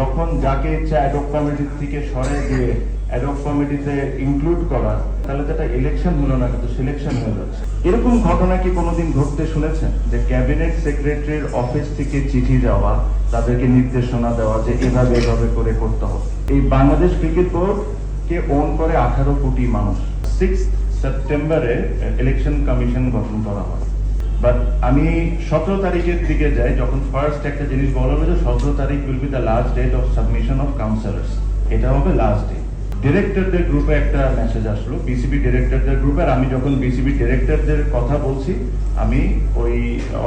যখন যাকে ইচ্ছা অ্যাডক কমিটির থেকে সরে দিয়ে অ্যাডক কমিটিতে ইনক্লুড করা, তাহলে তো একটা ইলেকশন হলো না, কিন্তু সিলেকশন হয়ে যাচ্ছে। এরকম ঘটনা কি কোনোদিন ঘটতে শুনেছেন? যে ক্যাবিনেট সেক্রেটারির অফিস থেকে চিঠি যাওয়া তাদেরকে নির্দেশনা দেওয়া যে এভাবে এভাবে করে করতে হবে। এই বাংলাদেশ ক্রিকেট বোর্ড কে ওন করে আঠারো কোটি মানুষ। সিক্স সেপ্টেম্বরে ইলেকশন কমিশন গঠন করা হয়। বাট আমি সতেরো তারিখের দিকে যাই, যখন ফার্স্ট একটা জিনিস বলা হলো যে সতেরো তারিখ will be the last date of submission of councillors এটা হবে লাস্ট ডে ডিরেক্টরদের গ্রুপে একটা মেসেজ আসলো বিসিবি ডিরেক্টরদের গ্রুপে আমি যখন বিসিবি ডিরেক্টরদের কথা বলছি, আমি ওই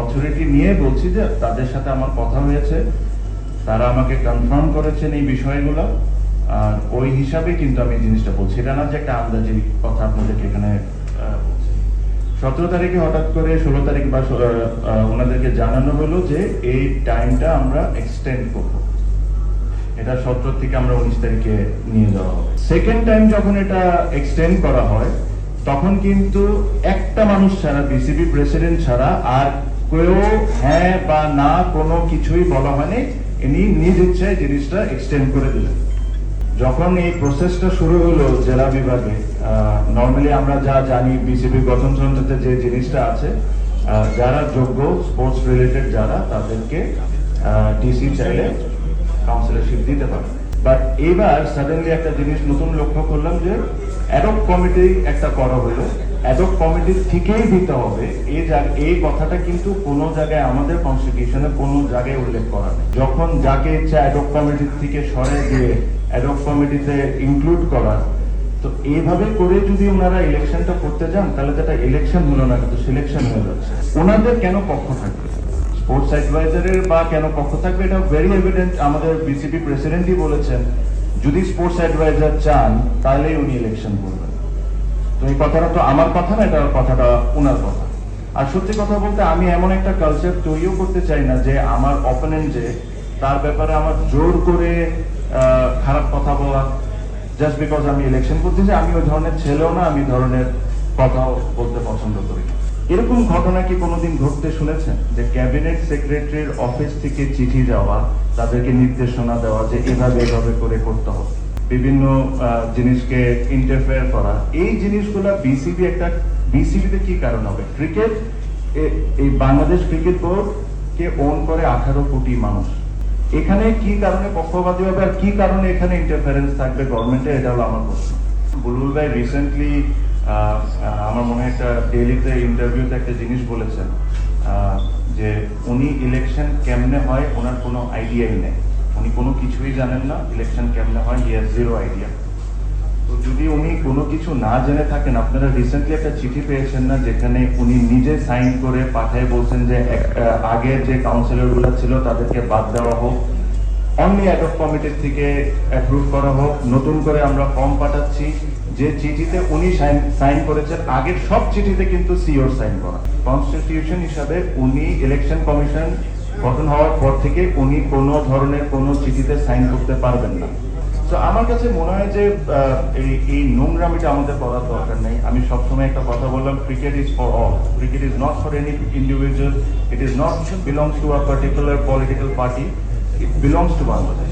অথরিটি নিয়ে বলছি যে তাদের সাথে আমার কথা হয়েছে, তারা আমাকে কনফার্ম করেছেন এই বিষয়গুলো, আর ওই হিসাবে কিন্তু আমি জিনিসটা বলছি। এটা না যে একটা আন্দাজি কথা আপনাদেরকে এখানে সতেরো তারিখে হঠাৎ করে ষোলো তারিখ বা ওনাদেরকে জানানো হলো যে এই টাইমটা আমরা এক্সটেন্ড করব। এটা সতেরো থেকে আমরা উনিশ তারিখে নিয়ে যাওয়া হবে। সেকেন্ড টাইম যখন এটা এক্সটেন্ড করা হয়, তখন কিন্তু একটা মানুষ ছাড়া বিসিবি প্রেসিডেন্ট ছাড়া আর কেউ হ্যাঁ বা না কোনো কিছুই বলা হয়নি। ইনি নিজ ইচ্ছায় জিনিসটা এক্সটেন্ড করে দিলেন। যখন এই প্রসেসটা শুরু হলো জেলা বিভাগে নর্মালি আমরা যা জানি বিসিবি গঠনতন্ত্রতে যে জিনিসটা আছে যারা যোগ্য স্পোর্টস রিলেটেড যারা, তাদেরকে ডিসি চাইলে কাউন্সিলরশিপ দিতে পারে বাট এবার সাডেনলি একটা জিনিস নতুন লক্ষ্য করলাম যে অ্যাডক কমিটি একটা করা হলো। অ্যাডক কমিটি থেকেই দিতে হবে। এই এই কথাটা কিন্তু কোনো জায়গায় আমাদের কনস্টিটিউশনে কোনো জায়গায় উল্লেখ করা নেই। যখন যাকে ইচ্ছা অ্যাডক কমিটির থেকে সরে দিয়ে অ্যাডক কমিটিতে ইনক্লুড করা, তো এইভাবে করে যদি ওনারা ইলেকশনটা করতে যান, তাহলে তো একটা ইলেকশন হলো না, কিন্তু সিলেকশন হয়ে যাচ্ছে। ওনাদের কেন পক্ষ থাকবে? স্পোর্টস অ্যাডভাইজারের বা কেন পক্ষ থাকবে, এটা ভেরি এভিডেন্ট আমাদের বিসিবি প্রেসিডেন্টই বলেছেন। যদি স্পোর্টস অ্যাডভাইজার চান, তাহলেই উনি ইলেকশন করবেন। তো এই কথাটা তো আমার কথা না, এটা কথাটা ওনার কথা। আর সত্যি কথা বলতে, আমি এমন একটা কালচার তৈরিও করতে চাই না যে আমার অপোনেন্ট যে, তার ব্যাপারে আমার জোর করে খারাপ কথা বলা জাস্ট বিকজ আমি ইলেকশন করতেছি, আমি ওই ধরনের ছেলেও না, আমি ধরনের কথাও বলতে পছন্দ করি এরকম ঘটনা কি কোনোদিন ঘটতে শুনেছেন যে ক্যাবিনেট সেক্রেটারির অফিস থেকে চিঠি যাওয়া তাদেরকে নির্দেশনা দেওয়া যে এভাবে এভাবে করে করতে হবে। বিভিন্ন জিনিসকে ইন্টারফেয়ার করা। এই জিনিসগুলো বিসিবি একটা বিসিবিতে কি কারণ হবে? ক্রিকেট এই বাংলাদেশ ক্রিকেট বোর্ড কে ওন করে আঠারো কোটি মানুষ। এখানে কি কারণে পক্ষপাতী হবে আর কি কারণে এখানে ইন্টারফারেন্স থাকবে? গভর্নমেন্টে এটা হলো আমার প্রশ্ন। বুলবুল ভাই রিসেন্টলি আমার মনে হয় একটা ডেলিতে ইন্টারভিউতে একটা জিনিস বলেছেন যে উনি ইলেকশন কেমনে হয় ওনার কোনো আইডিয়াই নেই। উনি কোনো কিছুই জানেন না ইলেকশন কেমনে হয় ইয়ার জিরো আইডিয়া যদি উনি কোনো কিছু না জেনে থাকেন, আপনারা রিসেন্টলি একটা চিঠি পেয়েছেন না, যেখানে উনি নিজে সাইন করে পাঠায় বলছেন যে আগের যে কাউন্সিলরগুলো ছিল তাদেরকে বাদ দেওয়া হোক অনলি অ্যাডপ কমিটির থেকে অ্যাপ্রুভ করা হোক, নতুন করে আমরা ফর্ম পাঠাচ্ছি। যে চিঠিতে উনি সাইন করেছেন, আগের সব চিঠিতে কিন্তু সিওর সাইন করা। কনস্টিটিউশন হিসাবে উনি ইলেকশন কমিশন গঠন হওয়ার পর থেকে উনি কোনো ধরনের কোনো চিঠিতে সাইন করতে পারবেন না। তো আমার কাছে মনে হয় যে এই নোংরামিটা আমাদের করার দরকার নেই। আমি সবসময় একটা কথা বললাম cricket is for all cricket is not for any individual it is not belongs to a particular political party it belongs to Bangladesh